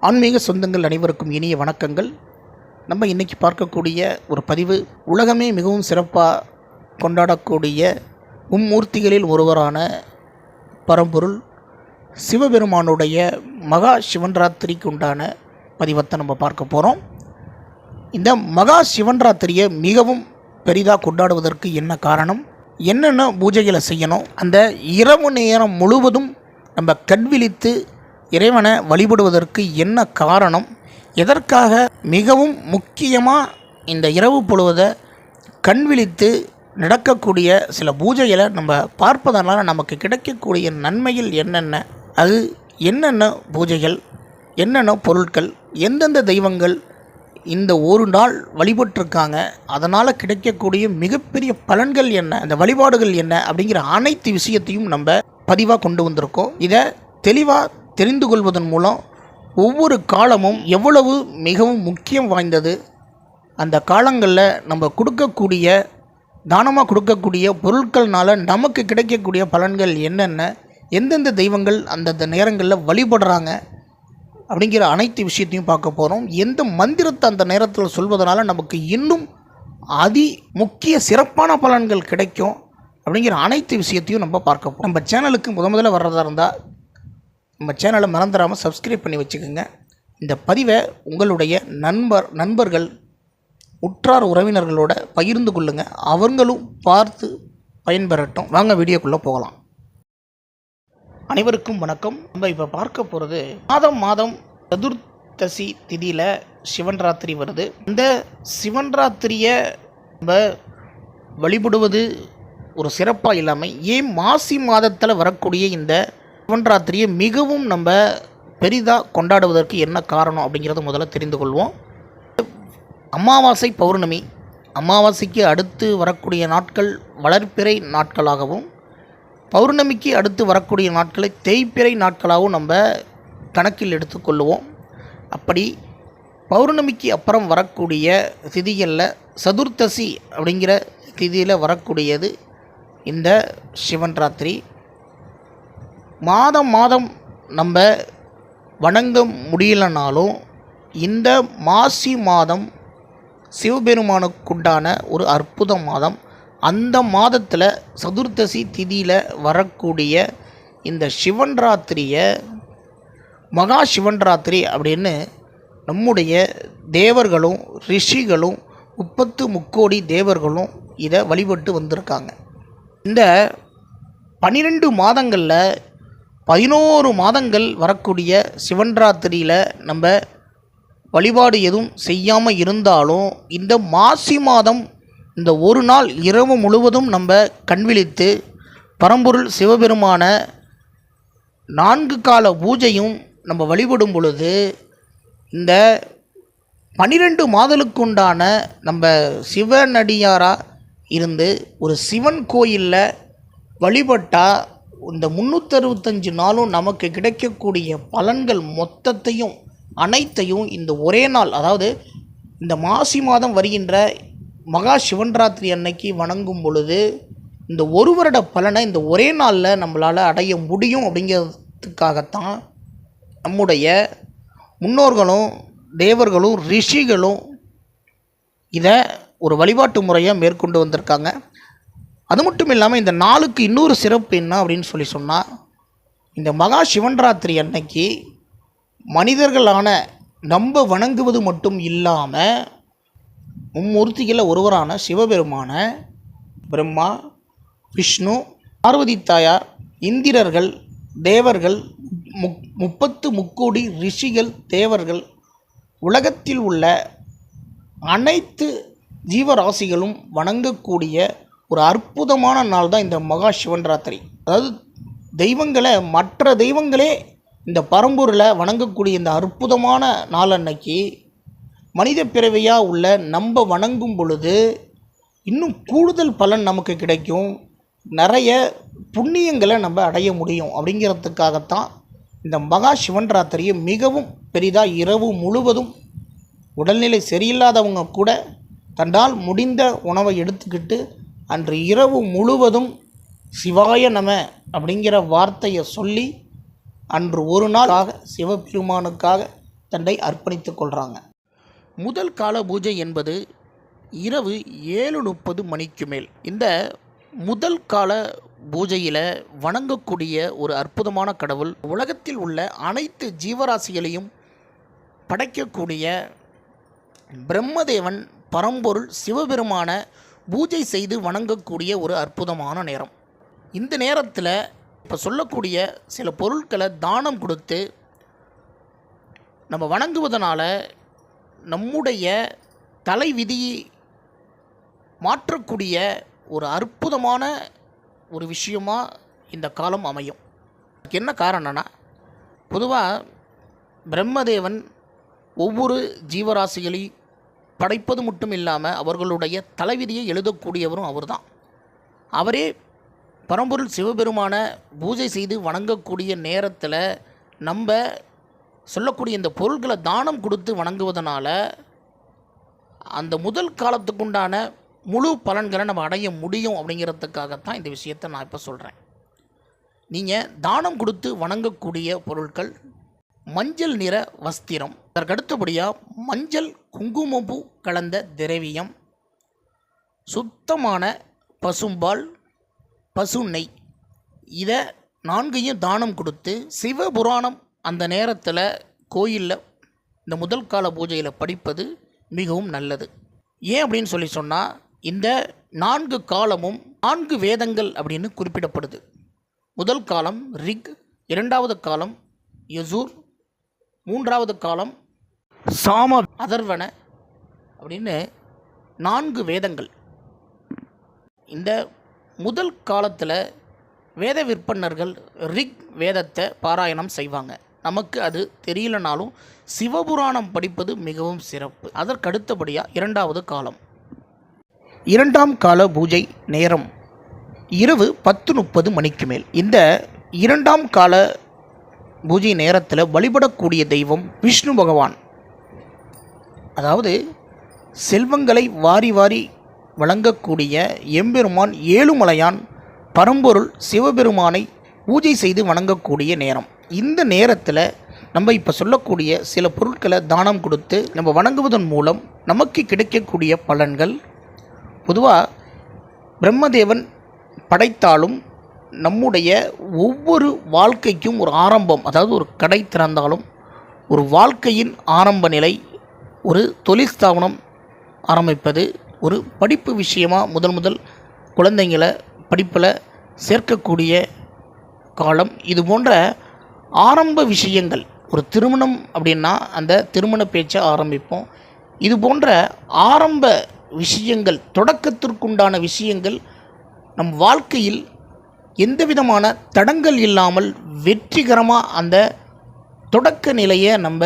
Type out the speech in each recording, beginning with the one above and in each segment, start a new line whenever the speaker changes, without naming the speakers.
ஆன்மீக சொந்தங்கள் அனைவருக்கும் இனிய வணக்கங்கள். நம்ம இன்றைக்கி பார்க்கக்கூடிய ஒரு பதிவு உலகமே மிகவும் சிறப்பாக கொண்டாடக்கூடிய மும்மூர்த்திகளில் ஒருவரான பரம்பொருள் சிவபெருமானுடைய மகா சிவன்ராத்திரிக்கு உண்டான பதிவத்தை நம்ம பார்க்க போகிறோம் இந்த மகா சிவன்ராத்திரியை மிகவும் பெரிதாக கொண்டாடுவதற்கு என்ன காரணம்? என்னென்ன பூஜைகளை செய்யணும்? அந்த இரவு நேரம் முழுவதும் நம்ம கண்விழித்து இறைவனை வழிபடுவதற்கு என்ன காரணம்? எதற்காக மிகவும் முக்கியமாக இந்த இரவு பொழுவதை கண்விழித்து நடக்கக்கூடிய சில பூஜைகளை நம்ம பார்ப்பதனால நமக்கு கிடைக்கக்கூடிய நன்மைகள் என்னென்ன? அது என்னென்ன பூஜைகள்? என்னென்ன பொருட்கள்? எந்தெந்த தெய்வங்கள் இந்த ஒரு நாள் வழிபட்டிருக்காங்க? அதனால் கிடைக்கக்கூடிய மிகப்பெரிய பலன்கள் என்ன? அந்த வழிபாடுகள் என்ன? அப்படிங்கிற அனைத்து விஷயத்தையும் நம்ம பதிவாக கொண்டு வந்திருக்கோம். இதை தெளிவாக தெரிந்து கொள்வதன் மூலம் ஒவ்வொரு காலமும் எவ்வளவு மிகவும் முக்கியம் வாய்ந்தது. அந்த காலங்களில் நம்ம கொடுக்கக்கூடிய தானமாக கொடுக்கக்கூடிய பொருட்கள்னால் நமக்கு கிடைக்கக்கூடிய பலன்கள் என்னென்ன எந்தெந்த தெய்வங்கள் அந்தந்த நேரங்களில் வழிபடுறாங்க அப்படிங்கிற அனைத்து விஷயத்தையும் பார்க்க போகிறோம் எந்த மந்திரத்தை அந்த நேரத்தில் சொல்வதனால நமக்கு இன்னும் அதி முக்கிய சிறப்பான பலன்கள் கிடைக்கும் அப்படிங்கிற அனைத்து விஷயத்தையும் நம்ம பார்க்க போகிறோம் நம்ம சேனலுக்கு முத முதல்ல வர்றதா இருந்தால் நம்ம சேனலை மறந்துடாமல் சப்ஸ்கிரைப் பண்ணி வச்சுக்கோங்க. இந்த பதிவை உங்களுடைய நண்பர் நண்பர்கள் உற்றார் உறவினர்களோட பகிர்ந்து கொள்ளுங்கள் அவங்களும் பார்த்து பயன்பெறட்டும். வாங்க வீடியோக்குள்ளே போகலாம். அனைவருக்கும் வணக்கம். நம்ம இப்போ பார்க்க போகிறது மாதம் மாதம் சதுர்த்தசி திதியில் சிவன் ராத்திரி வருது. இந்த சிவன் ராத்திரியை நம்ம வழிபடுவது ஒரு சிறப்பாக இல்லாமல் ஏன் மாசி மாதத்தில் வரக்கூடிய இந்த சிவன்ராத்திரியை மிகவும் நம்ம பெரிதாக கொண்டாடுவதற்கு என்ன காரணம் அப்படிங்கிறத முதல்ல தெரிந்து கொள்வோம். அமாவாசை பௌர்ணமி அமாவாசைக்கு அடுத்து வரக்கூடிய நாட்கள் வளர்ப்பிறை நாட்களாகவும் பௌர்ணமிக்கு அடுத்து வரக்கூடிய நாட்களை தேய்ப்பிறை நாட்களாகவும் நம்ம கணக்கில் எடுத்துக்கொள்ளுவோம் அப்படி பௌர்ணமிக்கு அப்புறம் வரக்கூடிய திதிகளில் சதுர்த்தசி அப்படிங்கிற திதியில் வரக்கூடியது இந்த சிவன் ராத்திரி. மாதம் மாதம் நம்ம வணங்க முடியலனாலும் இந்த மாசி மாதம் சிவபெருமானுக்குண்டான ஒரு அற்புத மாதம் அந்த மாதத்தில் சதுர்த்தசி திதியில் வரக்கூடிய இந்த சிவன் ராத்திரியை மகா சிவன் ராத்திரி அப்படின்னு நம்முடைய தேவர்களும் ரிஷிகளும் முப்பத்து முக்கோடி தேவர்களும் இதை வழிபட்டு வந்திருக்காங்க. இந்த பன்னிரெண்டு மாதங்களில் பதினோரு மாதங்கள் வரக்கூடிய சிவன் ராத்திரியில் நம்ம வழிபாடு எதுவும் செய்யாமல் இருந்தாலும் இந்த மாசி மாதம் இந்த ஒரு நாள் இரவு முழுவதும் நம்ம கண்விழித்து பரம்பொருள் சிவபெருமான நான்கு கால பூஜையும் நம்ம வழிபடும் பொழுது இந்த பனிரெண்டு மாதலுக்குண்டான நம்ம சிவனடியாராக இருந்து ஒரு சிவன் கோயிலில் வழிபட்டால் இந்த முந்நூற்றறுபத்தஞ்சு நாளும் நமக்கு கிடைக்கக்கூடிய பலன்கள் மொத்தத்தையும் அனைத்தையும் இந்த ஒரே நாள் அதாவது இந்த மாசி மாதம் வருகின்ற மகா சிவன்ராத்திரி அன்னைக்கு வணங்கும் பொழுது இந்த ஒரு வருட பலனை இந்த ஒரே நாளில் நம்மளால் அடைய முடியும் அப்படிங்கிறதுக்காகத்தான் நம்முடைய முன்னோர்களும் தேவர்களும் ரிஷிகளும் இதை ஒரு வழிபாட்டு முறையாக மேற்கொண்டு வந்திருக்காங்க. அது மட்டும் இல்லாமல் இந்த நாளுக்கு இன்னொரு சிறப்பு என்ன அப்படின்னு சொல்லி சொன்னால் இந்த மகா சிவன்ராத்திரி அன்னைக்கு மனிதர்களான நம்ம வணங்குவது மட்டும் இல்லாமல் மும்மூர்த்திகளில் ஒருவரான சிவபெருமான பிரம்மா விஷ்ணு பார்வதி தாயார் இந்திரர்கள் தேவர்கள் முக் முப்பத்து முக்கோடி ரிஷிகள் தேவர்கள் உலகத்தில் உள்ள அனைத்து ஜீவராசிகளும் வணங்கக்கூடிய ஒரு அற்புதமான நாள் தான் இந்த மகா சிவன்ராத்திரி. அதாவது தெய்வங்களை மற்ற தெய்வங்களே இந்த பரம்பூரில் வணங்கக்கூடிய இந்த அற்புதமான நாள் அன்னைக்கு மனித பிறவியாக உள்ள நம்ம வணங்கும் பொழுது இன்னும் கூடுதல் பலன் நமக்கு கிடைக்கும். நிறைய புண்ணியங்களை நம்ம அடைய முடியும். அப்படிங்கிறதுக்காகத்தான் இந்த மகா சிவன்ராத்திரியை மிகவும் பெரிதாக இரவு முழுவதும் உடல்நிலை சரியில்லாதவங்க கூட தன்னால் முடிந்த உணவை எடுத்துக்கிட்டு அன்று இரவு முழுவதும் சிவாய நம அப்படிங்கிற வார்த்தையை சொல்லி அன்று ஒரு நாளாக சிவபெருமானுக்காக தன்னை அர்ப்பணித்துக் கொள்கிறாங்க முதல் கால பூஜை என்பது இரவு ஏழு முப்பது மணிக்கு மேல். இந்த முதல் கால பூஜையில் வணங்கக்கூடிய ஒரு அற்புதமான கடவுள் உலகத்தில் உள்ள அனைத்து ஜீவராசிகளையும் படைக்கக்கூடிய பிரம்மதேவன் பரம்பொருள் சிவபெருமான பூஜை செய்து வணங்கக்கூடிய ஒரு அற்புதமான நேரம். இந்த நேரத்தில் இப்போ சொல்லக்கூடிய சில பொருட்களை தானம் கொடுத்து நம்ம வணங்குவதனால நம்முடைய தலைவிதியை மாற்றக்கூடிய ஒரு அற்புதமான ஒரு விஷயமாக இந்த காலம் அமையும். அதுக்கு என்ன காரணம்னா பொதுவாக பிரம்மதேவன் ஒவ்வொரு ஜீவராசிகளையும் படைப்பது மட்டும் இல்லாமல் அவர்களுடைய தலைவிதியை எழுதக்கூடியவரும் அவர்தான். அவரே பரம்பொருள் சிவபெருமான பூஜை செய்து வணங்கக்கூடிய நேரத்தில் நம்ம சொல்லக்கூடிய இந்த பொருள்களை தானம் கொடுத்து வணங்குவதனால அந்த முதல் காலத்துக்குண்டான முழு பலன்களை நம்ம அடைய முடியும் அப்படிங்கிறதுக்காகத்தான் இந்த விஷயத்தை நான் இப்போ சொல்கிறேன் நீங்கள் தானம் கொடுத்து வணங்கக்கூடிய பொருட்கள் மஞ்சள் நிற வஸ்திரம். அதற்கடுத்தபடியாக மஞ்சள் குங்குமப்பூ கலந்த திரவியம். சுத்தமான பசும்பால் பசு நெய் இதை நான்கையும் தானம் கொடுத்து சிவபுராணம் அந்த நேரத்தில் கோயிலில் இந்த முதல் கால பூஜையில் படிப்பது மிகவும் நல்லது. ஏன் அப்படின்னு சொல்லி சொன்னால் இந்த நான்கு காலமும் நான்கு வேதங்கள் அப்படின்னு குறிப்பிடப்படுது. முதல் காலம் ரிக் இரண்டாவது காலம் யசூர் மூன்றாவது காலம் சாம அதர்வன அப்படின்னு நான்கு வேதங்கள். இந்த முதல் காலத்தில் வேத விற்பனர்கள் ரிக் வேதத்தை பாராயணம் செய்வாங்க. நமக்கு அது தெரியலனாலும் சிவபுராணம் படிப்பது மிகவும் சிறப்பு. அதற்கடுத்தபடியாக இரண்டாவது காலம். இரண்டாம் கால பூஜை நேரம் இரவு பத்து முப்பது மணிக்கு மேல். இந்த இரண்டாம் கால பூஜை நேரத்தில் வழிபடக்கூடிய தெய்வம் விஷ்ணு பகவான். அதாவது செல்வங்களை வாரி வாரி வழங்கக்கூடிய எம்பெருமான் ஏழுமலையான் பரம்பொருள் சிவபெருமானை பூஜை செய்து வணங்கக்கூடிய நேரம். இந்த நேரத்தில் நம்ம இப்போ சொல்லக்கூடிய சில பொருட்களை தானம் கொடுத்து நம்ம வணங்குவதன் மூலம் நமக்கு கிடைக்கக்கூடிய பலன்கள். பொதுவாக பிரம்மதேவன் படைத்தாலும் நம்முடைய ஒவ்வொரு வாழ்க்கைக்கும் ஒரு ஆரம்பம் அதாவது ஒரு கடை திறந்தாலும் ஒரு வாழ்க்கையின் ஆரம்ப நிலை ஒரு தொழில் ஸ்தாபனம் ஆரம்பிப்பது ஒரு படிப்பு விஷயமாக முதல் முதல் குழந்தைங்களை படிப்பில் சேர்க்கக்கூடிய காலம். இது போன்ற ஆரம்ப விஷயங்கள் ஒரு திருமணம் அப்படின்னா அந்த திருமண பேச்சை ஆரம்பிப்போம். இது போன்ற ஆரம்ப விஷயங்கள் தொடக்கத்திற்குண்டான விஷயங்கள் நம் வாழ்க்கையில் எந்த விதமான தடங்கள் இல்லாமல் வெற்றிகரமாக அந்த தொடக்க நிலையை நம்ம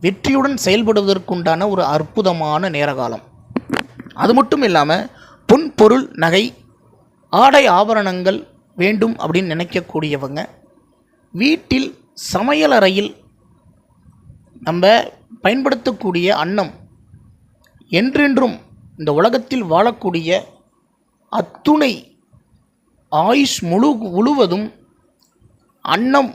வெற்றியுடன் செயல்படுவதற்குண்டான ஒரு அற்புதமான நேரகாலம். அது மட்டும் இல்லாமல் பொன் பொருள் நகை ஆடை ஆபரணங்கள் வேண்டும் அப்படின்னு நினைக்கக்கூடியவங்க வீட்டில் சமையலறையில் நம்ம பயன்படுத்தக்கூடிய அன்னம் என்றென்றும் இந்த உலகத்தில் வாழக்கூடிய அத்துணை ஆயுஷ் முழு முழுவதும் அன்னம்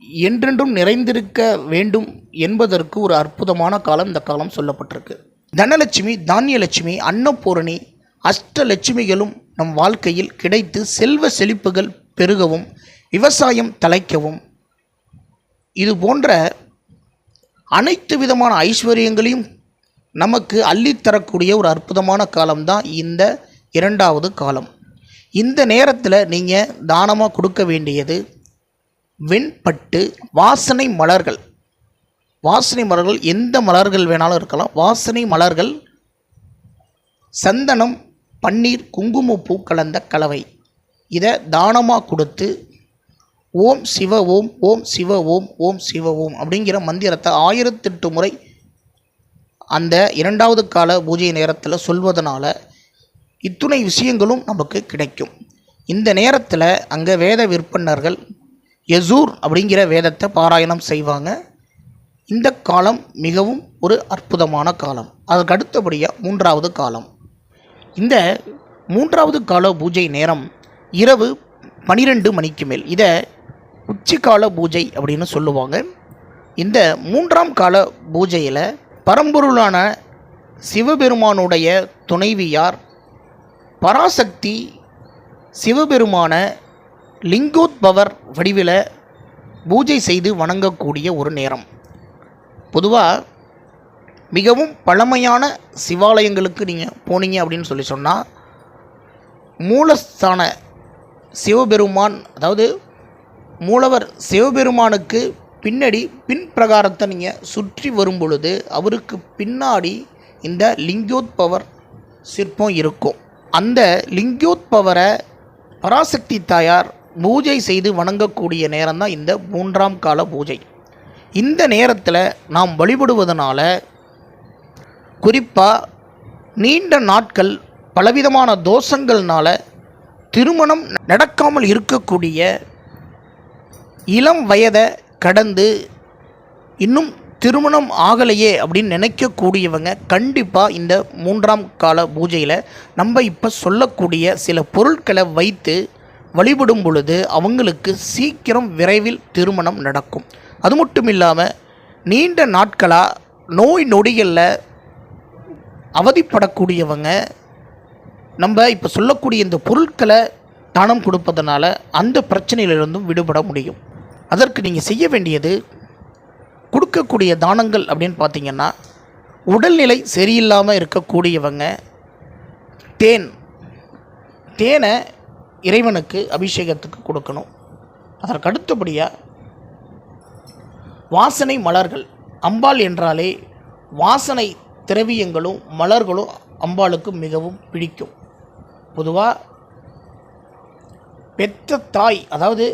என்றென்றும் நிறைந்திருக்க வேண்டும் என்பதற்கு ஒரு அற்புதமான காலம் இந்த காலம் சொல்லப்பட்டிருக்கு. தனலட்சுமி தானியலட்சுமி அன்னபூரணி அஷ்டலட்சுமிகளும் நம் வாழ்க்கையில் கிடைத்து செல்வ செழிப்புகள் பெருகவும் விவசாயம் தலைக்கவும். இது போன்ற அனைத்து விதமான ஐஸ்வர்யங்களையும் நமக்கு அள்ளித்தரக்கூடிய ஒரு அற்புதமான காலம்தான் இந்த இரண்டாவது காலம். இந்த நேரத்தில் நீங்கள் தானமாக கொடுக்க வேண்டியது வெண்பட்டு வாசனை மலர்கள். வாசனை மலர்கள் எந்த மலர்கள் வேணாலும் இருக்கலாம். வாசனை மலர்கள் சந்தனம் பன்னீர் குங்குமப்பூ கலந்த கலவை. இதை தானமாக கொடுத்து ஓம் சிவ ஓம் ஓம் சிவ ஓம் ஓம் சிவ ஓம் அப்படிங்கிற மந்திரத்தை ஆயிரத்தெட்டு முறை அந்த இரண்டாவது கால பூஜை நேரத்தில் சொல்வதனால இத்துணை விஷயங்களும் நமக்கு கிடைக்கும். இந்த நேரத்தில் அங்கே வேத விற்பனர்கள் யசூர் அப்படிங்கிற வேதத்தை பாராயணம் செய்வாங்க. இந்த காலம் மிகவும் ஒரு அற்புதமான காலம். அதற்கு அடுத்தபடியாக மூன்றாவது காலம். இந்த மூன்றாவது கால பூஜை நேரம் இரவு பனிரெண்டு மணிக்கு மேல். இதை உச்சிக்கால பூஜை அப்படின்னு சொல்லுவாங்க. இந்த மூன்றாம் கால பூஜையில் பரம்பொருளான சிவபெருமானுடைய துணைவியார் பராசக்தி சிவபெருமான லிங்கோத்பவர் வடிவில் பூஜை செய்து வணங்கக்கூடிய ஒரு நேரம். பொதுவாக மிகவும் பழமையான சிவாலயங்களுக்கு நீங்கள் போனீங்க அப்படின்னு சொல்லி சொன்னால் மூலஸ்தான சிவபெருமான் அதாவது மூலவர் சிவபெருமானுக்கு பின்னாடி பின் பிரகாரத்தை நீங்கள் சுற்றி வரும் பொழுது அவருக்கு பின்னாடி இந்த லிங்கோத்பவர் சிற்பம் இருக்கும். அந்த லிங்கோத்பவரை பராசக்தி தாயார் பூஜை செய்து வணங்கக்கூடிய நேரம்தான் இந்த மூன்றாம் கால பூஜை. இந்த நேரத்தில் நாம் வழிபடுவதனால குறிப்பாக நீண்ட நாட்கள் பலவிதமான தோஷங்கள்னால திருமணம் நடக்காமல் இருக்கக்கூடிய இளம் வயதை கடந்து இன்னும் திருமணம் ஆகலையே அப்படின்னு நினைக்கக்கூடியவங்க கண்டிப்பாக இந்த மூன்றாம் கால பூஜையில் நம்ம இப்போ சொல்லக்கூடிய சில பொருட்களை வைத்து வழிபடும் பொழுது அவங்களுக்கு சீக்கிரம் விரைவில் திருமணம் நடக்கும். அது மட்டும் இல்லாமல் நீண்ட நாட்களாக நோய் நொடிகளில் அவதிப்படக்கூடியவங்க நம்ம இப்போ சொல்லக்கூடிய இந்த பொருட்களை தானம் கொடுப்பதனால அந்த பிரச்சனையிலிருந்தும் விடுபட முடியும். அதற்கு நீங்கள் செய்ய வேண்டியது கொடுக்கக்கூடிய தானங்கள் அப்படின்னு பார்த்தீங்கன்னா உடல்நிலை சரியில்லாமல் இருக்கக்கூடியவங்க தேன். தேனை இறைவனுக்கு அபிஷேகத்துக்கு கொடுக்கணும். அதற்கு அடுத்தபடியாக வாசனை மலர்கள். அம்பாள் என்றாலே வாசனை திரவியங்களும் மலர்களும் அம்பாளுக்கு மிகவும் பிடிக்கும். பொதுவாக பெற்ற தாய் அதாவது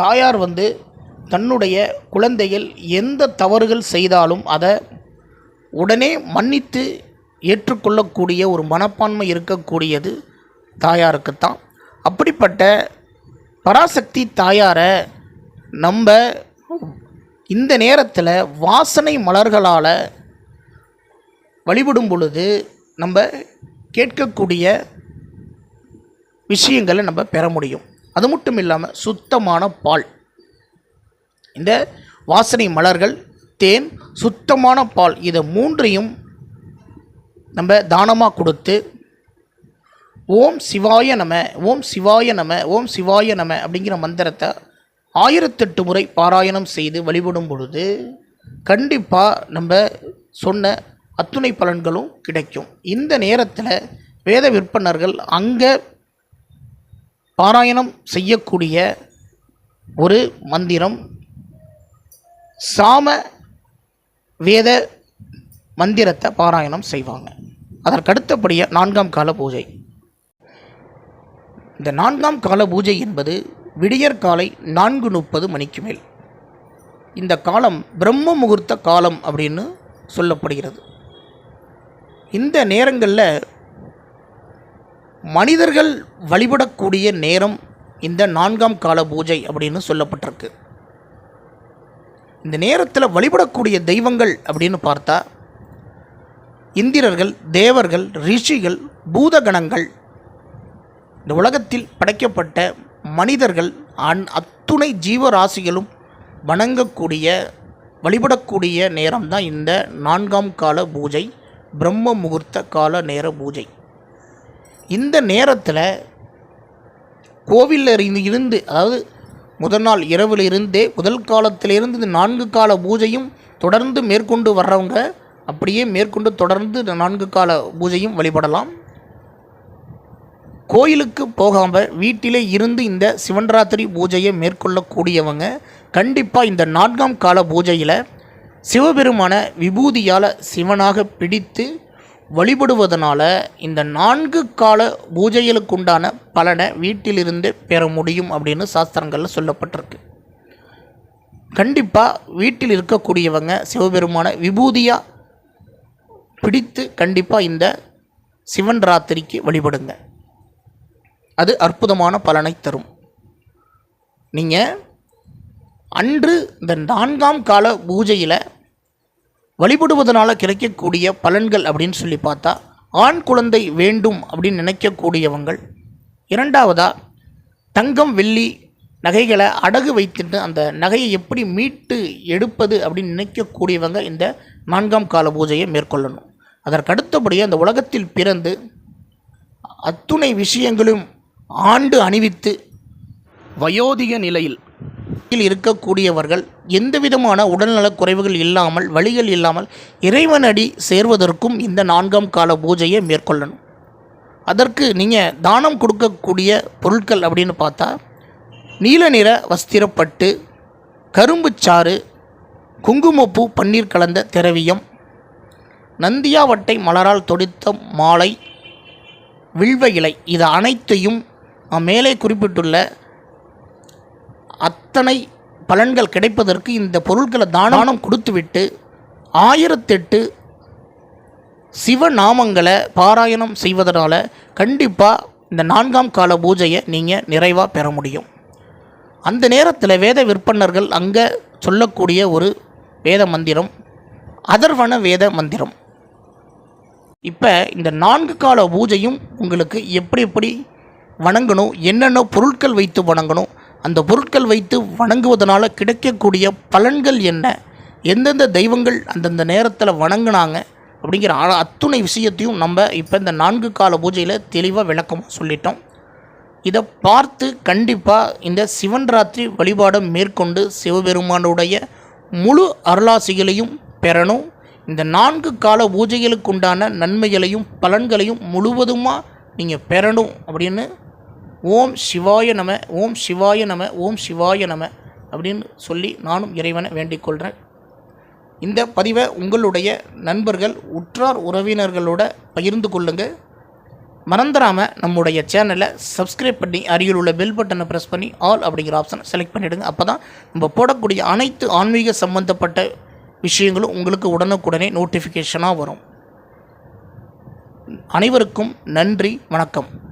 தாயார் வந்து தன்னுடைய குழந்தைகள் எந்த தவறுகள் செய்தாலும் அதை உடனே மன்னித்து ஏற்றுக்கொள்ளக்கூடிய ஒரு மனப்பான்மை இருக்கக்கூடியது தாயாருக்குத்தான். அப்படிப்பட்ட பராசக்தி தாயாரை நம்ம இந்த நேரத்தில் வாசனை மலர்களால் வழிபடும் பொழுது நம்ம கேட்கக்கூடிய விஷயங்களை நம்ம பெற முடியும். அது மட்டும் இல்லாமல் சுத்தமான பால். இந்த வாசனை மலர்கள் தேன் சுத்தமான பால் இதை மூன்றையும் நம்ம தானமாக கொடுத்து ஓம் சிவாய நம ஓம் சிவாய நம ஓம் சிவாய நம அப்படிங்கிற மந்திரத்தை ஆயிரத்தெட்டு முறை பாராயணம் செய்து வழிபடும் பொழுது கண்டிப்பாக நம்ம சொன்ன அத்துணை பலன்களும் கிடைக்கும். இந்த நேரத்தில் வேத விற்பனர்கள் அங்கே பாராயணம் செய்யக்கூடிய ஒரு மந்திரம் சாம வேத மந்திரத்தை பாராயணம் செய்வாங்க. அதற்கடுத்தபடியாக நான்காம் கால பூஜை. இந்த நான்காம் கால பூஜை என்பது விடியற் காலை நான்கு முப்பது மணிக்கு மேல். இந்த காலம் பிரம்ம முகூர்த்த காலம் அப்படின்னு சொல்லப்படுகிறது. இந்த நேரங்களில் மனிதர்கள் வழிபடக்கூடிய நேரம் இந்த நான்காம் கால பூஜை அப்படின்னு சொல்லப்பட்டிருக்கு. இந்த நேரத்தில் வழிபடக்கூடிய தெய்வங்கள் அப்படின்னு பார்த்தா இந்திரர்கள் தேவர்கள் ரிஷிகள் பூதகணங்கள் இந்த உலகத்தில் படைக்கப்பட்ட மனிதர்கள் அன் அத்துணை ஜீவராசிகளும் வணங்கக்கூடிய வழிபடக்கூடிய நேரம் தான் இந்த நான்காம் கால பூஜை பிரம்ம முகூர்த்த கால நேர பூஜை. இந்த நேரத்தில் கோவிலில் இருந்து இருந்து அதாவது முதல் நாள் இரவில் இருந்தே முதல் காலத்திலிருந்து இந்த நான்கு கால பூஜையும் தொடர்ந்து மேற்கொண்டு வர்றவங்க அப்படியே மேற்கொண்டு தொடர்ந்து இந்த நான்கு கால பூஜையும் வழிபடலாம். கோயிலுக்கு போகாமல் வீட்டிலே இருந்து இந்த சிவன்ராத்திரி பூஜையை மேற்கொள்ளக்கூடியவங்க கண்டிப்பாக இந்த நான்காம் கால பூஜையில் சிவபெருமான விபூதியால் சிவனாக பிடித்து வழிபடுவதனால இந்த நான்கு கால பூஜைகளுக்குண்டான பலனை வீட்டிலிருந்து பெற முடியும் அப்படின்னு சாஸ்திரங்களில் சொல்லப்பட்டிருக்கு. கண்டிப்பாக வீட்டில் இருக்கக்கூடியவங்க சிவபெருமான விபூதியாக பிடித்து கண்டிப்பாக இந்த சிவன் ராத்திரிக்கு வழிபடுங்க. அது அற்புதமான பலனை தரும். நீங்கள் அன்று இந்த நான்காம் கால பூஜையில் வழிபடுவதனால் கிடைக்கக்கூடிய பலன்கள் அப்படின்னு சொல்லி பார்த்தா ஆண் குழந்தை வேண்டும் அப்படின்னு நினைக்கக்கூடியவங்கள். இரண்டாவதாக தங்கம் வெள்ளி நகைகளை அடகு வைத்துட்டு அந்த நகையை எப்படி மீட்டு எடுப்பது அப்படின்னு நினைக்கக்கூடியவங்க இந்த நான்காம் கால பூஜையை மேற்கொள்ளணும். அதற்கடுத்தபடியே அந்த உலகத்தில் பிறந்து அத்துணை விஷயங்களும் ஆண்டு அணிவித்து வயோதிக நிலையில் இருக்கக்கூடியவர்கள் எந்த விதமான உடல்நலக் குறைவுகள் இல்லாமல் வழிகள் இல்லாமல் இறைவனடி சேர்வதற்கும் இந்த நான்காம் கால பூஜையை மேற்கொள்ளணும். அதற்கு நீங்கள் தானம் கொடுக்கக்கூடிய பொருட்கள் அப்படின்னு பார்த்தா நீல நிற வஸ்திரப்பட்டு கரும்புச்சாறு குங்குமப்பூ பன்னீர் கலந்த திரவியம் நந்தியாவட்டை மலரால் தொடித்த மாலை வில்வ இலை இது அனைத்தையும் மேலே குறிப்பிட்டுள்ள அத்தனை பலன்கள் கிடைப்பதற்கு இந்த பொருட்களை தானம் கொடுத்துவிட்டு ஆயிரத்தெட்டு சிவநாமங்களை பாராயணம் செய்வதனால் கண்டிப்பாக இந்த நான்காம் கால பூஜையை நீங்கள் நிறைவாக பெற முடியும். அந்த நேரத்தில் வேத விற்பனர்கள் அங்கே சொல்லக்கூடிய ஒரு வேத மந்திரம் அதர்வன வேத மந்திரம். இப்போ இந்த நான்கு கால பூஜையும் உங்களுக்கு எப்படி எப்படி வணங்கணும் என்னென்ன பொருட்கள் வைத்து வணங்கணும் அந்த பொருட்கள் வைத்து வணங்குவதனால் கிடைக்கக்கூடிய பலன்கள் என்ன? எந்தெந்த தெய்வங்கள் அந்தந்த நேரத்தில் வணங்கினாங்க? அப்படிங்கிற அத்துணை விஷயத்தையும் நம்ம இப்போ இந்த நான்கு கால பூஜையில் தெளிவாக விளக்கமாக சொல்லிட்டோம். இதை பார்த்து கண்டிப்பாக இந்த சிவன் ராத்திரி வழிபாடை மேற்கொண்டு சிவபெருமானுடைய முழு அருளாசிகளையும் பெறணும். இந்த நான்கு கால பூஜைகளுக்கு உண்டான நன்மைகளையும் பலன்களையும் முழுவதுமாக நீங்கள் பெறணும் அப்படின்னு ஓம் சிவாய நம ஓம் சிவாய நம ஓம் சிவாய நம அப்படின்னு சொல்லி நானும் இறைவனை வேண்டிக் கொள்கிறேன் இந்த பதிவை உங்களுடைய நண்பர்கள் உற்றார் உறவினர்களோட பகிர்ந்து கொள்ளுங்கள் மறந்துடாமல் நம்முடைய சேனலை சப்ஸ்கிரைப் பண்ணி அருகில் உள்ள பெல் பட்டனை ப்ரெஸ் பண்ணி ஆல் அப்படிங்கிற ஆப்ஷனை செலக்ட் பண்ணிவிடுங்க அப்போ தான் நம்ம போடக்கூடிய அனைத்து ஆன்மீக சம்பந்தப்பட்ட விஷயங்களும் உங்களுக்கு உடனுக்குடனே நோட்டிஃபிகேஷனாக வரும். அனைவருக்கும் நன்றி வணக்கம்.